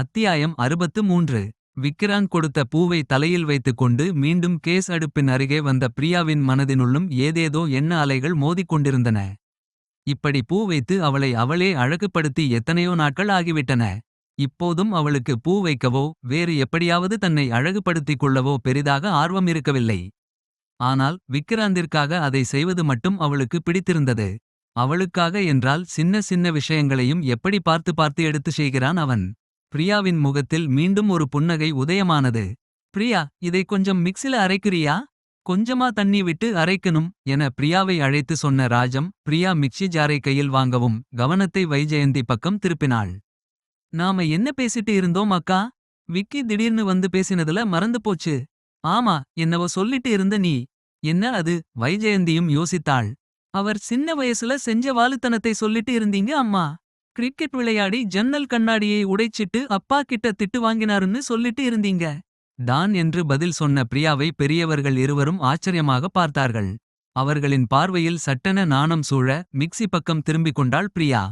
அத்தியாயம் அறுபத்து மூன்று விக்கிராந்த் கொடுத்த பூவை தலையில் வைத்துக்கொண்டு மீண்டும் கேஸ் அடுப்பின் அருகே வந்த பிரியாவின் மனதினுள்ளும் ஏதேதோ எண்ண அலைகள் மோதிக் கொண்டிருந்தன. இப்படி பூ வைத்து அவளை அவளே அழகுபடுத்தி எத்தனையோ நாட்கள் ஆகிவிட்டன. இப்போதும் அவளுக்கு பூ வைக்கவோ வேறு எப்படியாவது தன்னை அழகுபடுத்திக் கொள்ளவோ பெரிதாக ஆர்வம் இருக்கவில்லை. ஆனால் விக்கிராந்திற்காக அதை செய்வது மட்டும் அவளுக்கு பிடித்திருந்தது. அவளுக்காக என்றால் சின்ன சின்ன விஷயங்களையும் எப்படி பார்த்து பார்த்து எடுத்து செய்கிறான் அவன். பிரியாவின் முகத்தில் மீண்டும் ஒரு புன்னகை உதயமானது. பிரியா இதை கொஞ்சம் மிக்ஸில அரைக்கிறியா கொஞ்சமா தண்ணி விட்டு அரைக்கணும் என பிரியாவை அழைத்து சொன்ன ராஜம். பிரியா மிக்ஸி ஜாரை கையில் வாங்கவும் கவனத்தை வைஜெயந்தி பக்கம் திருப்பினாள். நாம என்ன பேசிட்டு இருந்தோம் அக்கா. விக்கி திடீர்னு வந்து பேசினதுல மறந்து போச்சு. ஆமா என்னவோ சொல்லிட்டு இருந்த நீ. என்ன அது வைஜெயந்தியும் யோசித்தாள். அவர் சின்ன வயசுல செஞ்ச வாலுத்தனத்தை சொல்லிட்டு இருந்தீங்க அம்மா. கிரிக்கெட் விளையாடி ஜன்னல் கண்ணாடியை உடைச்சிட்டு அப்பா கிட்ட திட்டு வாங்கினாருன்னு சொல்லிட்டு இருந்தீங்க. தான் என்று பதில் சொன்ன பிரியாவை பெரியவர்கள் இருவரும் ஆச்சரியமாக பார்த்தார்கள். அவர்களின் பார்வையில் சட்டென நாணம் சூழ மிக்ஸி பக்கம் திரும்பிக் கொண்டாள் பிரியா.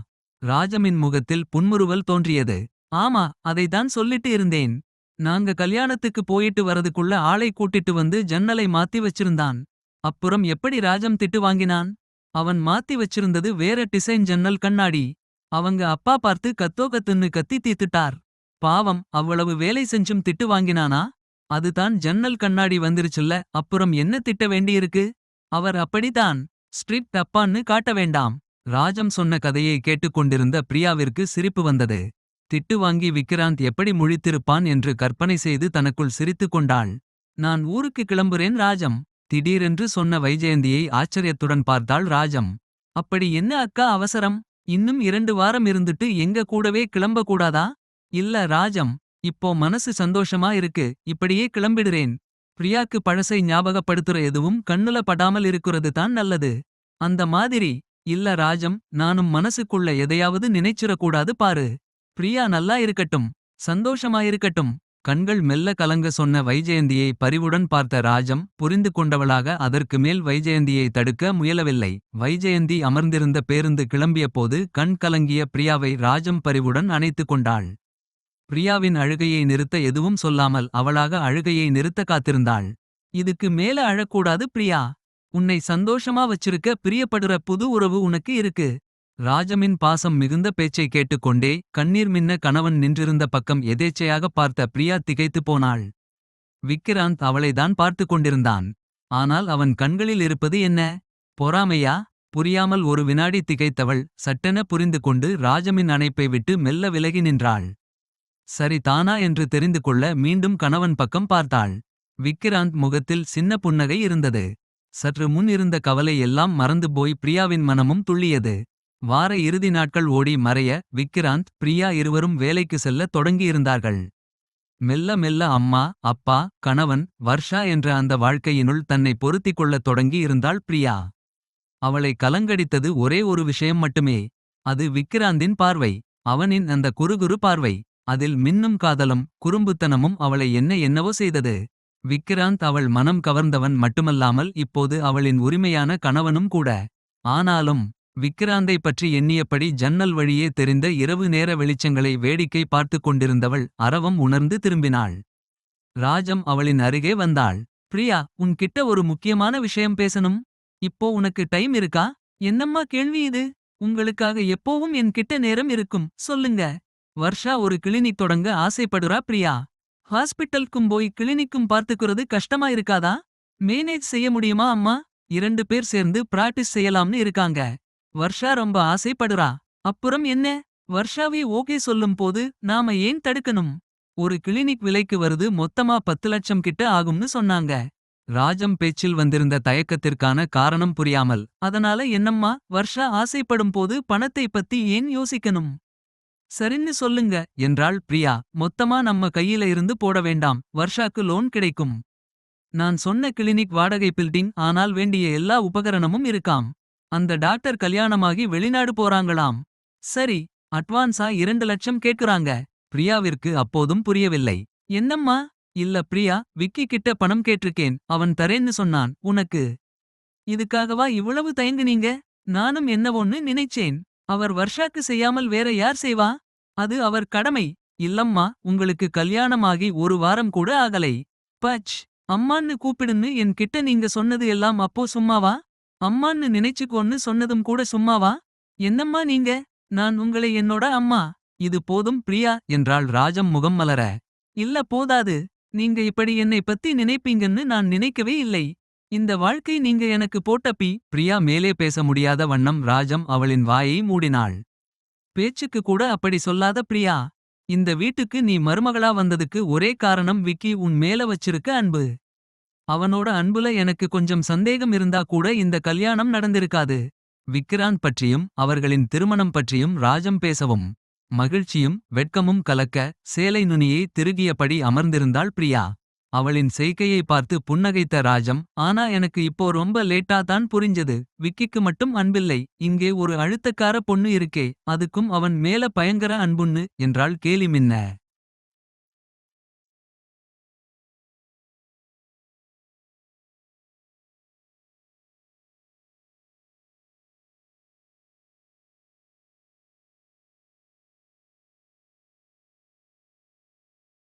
ராஜமின் முகத்தில் புன்முறுவல் தோன்றியது. ஆமா அதைத்தான் சொல்லிட்டு இருந்தேன். நாங்க கல்யாணத்துக்கு போயிட்டு வரதுக்குள்ள ஆளை கூட்டிட்டு வந்து ஜன்னலை மாத்தி வச்சிருந்தான். அப்புறம் எப்படி ராஜம் திட்டு வாங்கினான். அவன் மாத்தி வச்சிருந்தது வேற டிசைன் ஜன்னல் கண்ணாடி. அவங்க அப்பா பார்த்து கத்தோ கத்துன்னு கத்தி தீத்துட்டார். பாவம் அவ்வளவு வேலை செஞ்சும் திட்டு வாங்கினானா. அதுதான் ஜன்னல் கண்ணாடி வந்துருச்சுல்ல அப்புறம் என்ன திட்ட வேண்டியிருக்கு. அவர் அப்படிதான் ஸ்ட்ரிக்ட் அப்பான்னு காட்ட வேண்டாம். ராஜம் சொன்ன கதையை கேட்டுக்கொண்டிருந்த பிரியாவிற்கு சிரிப்பு வந்தது. திட்டு வாங்கி விக்கிராந்த் எப்படி முழித்திருப்பான் என்று கற்பனை செய்து தனக்குள் சிரித்துக் கொண்டாள். நான் ஊருக்கு கிளம்புறேன் ராஜம். திடீரென்று சொன்ன வைஜெயந்தியை ஆச்சரியத்துடன் பார்த்தாள் ராஜம். அப்படி என்ன அக்கா அவசரம். இன்னும் இரண்டு வாரம் இருந்துட்டு எங்க கூடவே கிளம்ப கூடாதா. இல்ல ராஜம் இப்போ மனசு சந்தோஷமா இருக்கு இப்படியே கிளம்பிடுறேன். பிரியாக்கு பழசை ஞாபகப்படுத்துற எதுவும் கண்ணுல படாமல் இருக்கிறது தான் நல்லது. அந்த மாதிரி இல்ல ராஜம் நானும் மனசுக்குள்ள எதையாவது நினைச்சிடக்கூடாது பாரு. பிரியா நல்லா இருக்கட்டும் சந்தோஷமாயிருக்கட்டும். கண்கள் மெல்ல கலங்க சொன்ன வைஜெயந்தியை பரிவுடன் பார்த்த ராஜம் புரிந்து கொண்டவளாக அதற்கு மேல் வைஜெயந்தியை தடுக்க முயலவில்லை. வைஜெயந்தி அமர்ந்திருந்த பேருந்து கிளம்பியபோது கண் கலங்கிய பிரியாவை ராஜம் பரிவுடன் அணைத்துக் கொண்டாள். பிரியாவின் அழுகையை நிறுத்த எதுவும் சொல்லாமல் அவளாக அழுகையை நிறுத்த காத்திருந்தாள். இதுக்கு மேல அழக்கூடாது பிரியா. உன்னை சந்தோஷமா வச்சிருக்க பிரியப்படுற புது உறவு உனக்கு இருக்கு. ராஜமின் பாசம் மிகுந்த பேச்சை கேட்டுக்கொண்டே கண்ணீர் மின்ன கணவன் நின்றிருந்த பக்கம் எதேச்சையாக பார்த்த பிரியா திகைத்துப் போனாள். விக்கிராந்த் அவளைதான் பார்த்துக் கொண்டிருந்தான். ஆனால் அவன் கண்களில் இருப்பது என்ன. பொறாமையா புரியாமல் ஒரு வினாடி திகைத்தவள் சட்டென புரிந்து கொண்டு ராஜமின் அணைப்பை விட்டு மெல்ல விலகி நின்றாள். சரி தானா என்று தெரிந்து கொள்ள மீண்டும் கணவன் பக்கம் பார்த்தாள். விக்கிராந்த் முகத்தில் சின்ன புன்னகை இருந்தது. சற்று முன் இருந்த கவலை எல்லாம் மறந்து போய் பிரியாவின் மனமும் துள்ளியது. வார இறுதி நாட்கள் ஓடி மறைய விக்கிராந்த் பிரியா இருவரும் வேலைக்கு செல்ல தொடங்கியிருந்தார்கள். மெல்ல மெல்ல அம்மா அப்பா கணவன் வர்ஷா என்ற அந்த வாழ்க்கையினுள் தன்னை பொருத்திக் கொள்ளத் தொடங்கி இருந்தாள் பிரியா. அவளை கலங்கடித்தது ஒரே ஒரு விஷயம் மட்டுமே. அது விக்கிராந்தின் பார்வை. அவனின் அந்த குறுகுறு பார்வை. அதில் மின்னும் காதலும் குறும்புத்தனமும் அவளை என்ன என்னவோ செய்தது. விக்கிராந்த் அவள் மனம் கவர்ந்தவன் மட்டுமல்லாமல் இப்போது அவளின் உரிமையான கணவனும் கூட. ஆனாலும் விக்கிராந்தை பற்றி எண்ணியபடி ஜன்னல் வழியே தெரிந்த இரவு நேர வெளிச்சங்களை வேடிக்கை பார்த்துக் கொண்டிருந்தவள் அரவம் உணர்ந்து திரும்பினாள். ராஜம் அவளின் அருகே வந்தாள். பிரியா உன்கிட்ட ஒரு முக்கியமான விஷயம் பேசணும். இப்போ உனக்கு டைம் இருக்கா. என்னம்மா கேள்வி இது. உங்களுக்காக எப்போவும் என் கிட்ட நேரம் இருக்கும் சொல்லுங்க. வர்ஷா ஒரு கிளினிக் தொடங்க ஆசைப்படுறா பிரியா. ஹாஸ்பிட்டல்க்கும் போய் கிளினிக்கும் பார்த்துக்கிறது கஷ்டமா இருக்காதா. மேனேஜ் செய்ய முடியுமா அம்மா. இரண்டு பேர் சேர்ந்து பிராக்டிஸ் செய்யலாம்னு இருக்காங்க. வர்ஷா ரொம்ப ஆசைப்படுறா. அப்புறம் என்ன வர்ஷாவே ஓகே சொல்லும் போது நாம ஏன் தடுக்கணும். ஒரு கிளினிக் விலைக்கு வருது மொத்தமா பத்து லட்சம் கிட்ட ஆகும்னு சொன்னாங்க. ராஜம் பேச்சில் வந்திருந்த தயக்கத்திற்கான காரணம் புரியாமல். அதனால என்னம்மா வர்ஷா ஆசைப்படும் போது பணத்தை பத்தி ஏன் யோசிக்கணும். சரின்னு சொல்லுங்க என்றாள் பிரியா மொத்தமா நம்ம கையில இருந்து போட வேண்டாம் வர்ஷாக்கு லோன் கிடைக்கும். நான் சொன்ன கிளினிக் வாடகை பில்டிங் ஆனால் வேண்டிய எல்லா உபகரணமும் இருக்காம். அந்த டாக்டர் கல்யாணமாகி வெளிநாடு போறாங்களாம். சரி அட்வான்ஸா இரண்டு லட்சம் கேட்குறாங்க. பிரியாவிற்கு அப்போதும் புரியவில்லை. என்னம்மா இல்ல பிரியா விக்கி கிட்ட பணம் கேட்டிருக்கேன் அவன் தரேன்னு சொன்னான் உனக்கு. இதுக்காகவா இவ்வளவு தயங்குனீங்க நானும் என்னவோன்னு நினைச்சேன். அவர் வர்ஷாக்கு செய்யாமல் வேற யார் செய்வா. அது அவர் கடமை இல்லம்மா உங்களுக்கு கல்யாணமாகி ஒரு வாரம் கூட ஆகலை பச் அம்மான்னு கூப்பிடுன்னு என் கிட்ட நீங்க சொன்னது எல்லாம் அப்போ சும்மாவா அம்மான்னு நினைச்சுக்கோன்னு சொன்னதும் கூட சும்மாவா? என்னம்மா நீங்க? நான் உங்களை என்னோட அம்மா. இது போதும் பிரியா என்றாள் ராஜம் முகம் மலர. இல்ல போதாது. நீங்க இப்படி என்னை பத்தி நினைப்பீங்கன்னு நான் நினைக்கவே இல்லை. இந்த வாழ்க்கை நீங்க எனக்கு போட்ட பி. பிரியா மேலே பேச முடியாத வண்ணம் ராஜம் அவளின் வாயை மூடினாள். பேச்சுக்கு கூட அப்படி சொல்லாத பிரியா. இந்த வீட்டுக்கு நீ மருமகளா வந்ததுக்கு ஒரே காரணம் விக்கி உன் மேல வச்சிருக்க அன்பு. அவனோட அன்புல எனக்கு கொஞ்சம் சந்தேகம் இருந்தா கூட இந்த கல்யாணம் நடந்திருக்காது. விக்ராந்த் பற்றியும் அவர்களின் திருமணம் பற்றியும் ராஜம் பேசவும் மகிழ்ச்சியும் வெட்கமும் கலக்க சேலை நுனியை திருகியபடி அமர்ந்திருந்தாள் பிரியா. அவளின் செய்கையை பார்த்து புன்னகைத்த ராஜம் ஆனா எனக்கு இப்போ ரொம்ப லேட்டா தான் புரிஞ்சது. விக்கிக்கு மட்டும் அன்பில்லை. இங்கே ஒரு அழுத்தக்கார பொண்ணு இருக்கே. அதுக்கும் அவன் மேல பயங்கர அன்புன்னு என்றாள் கேலி மின்ன.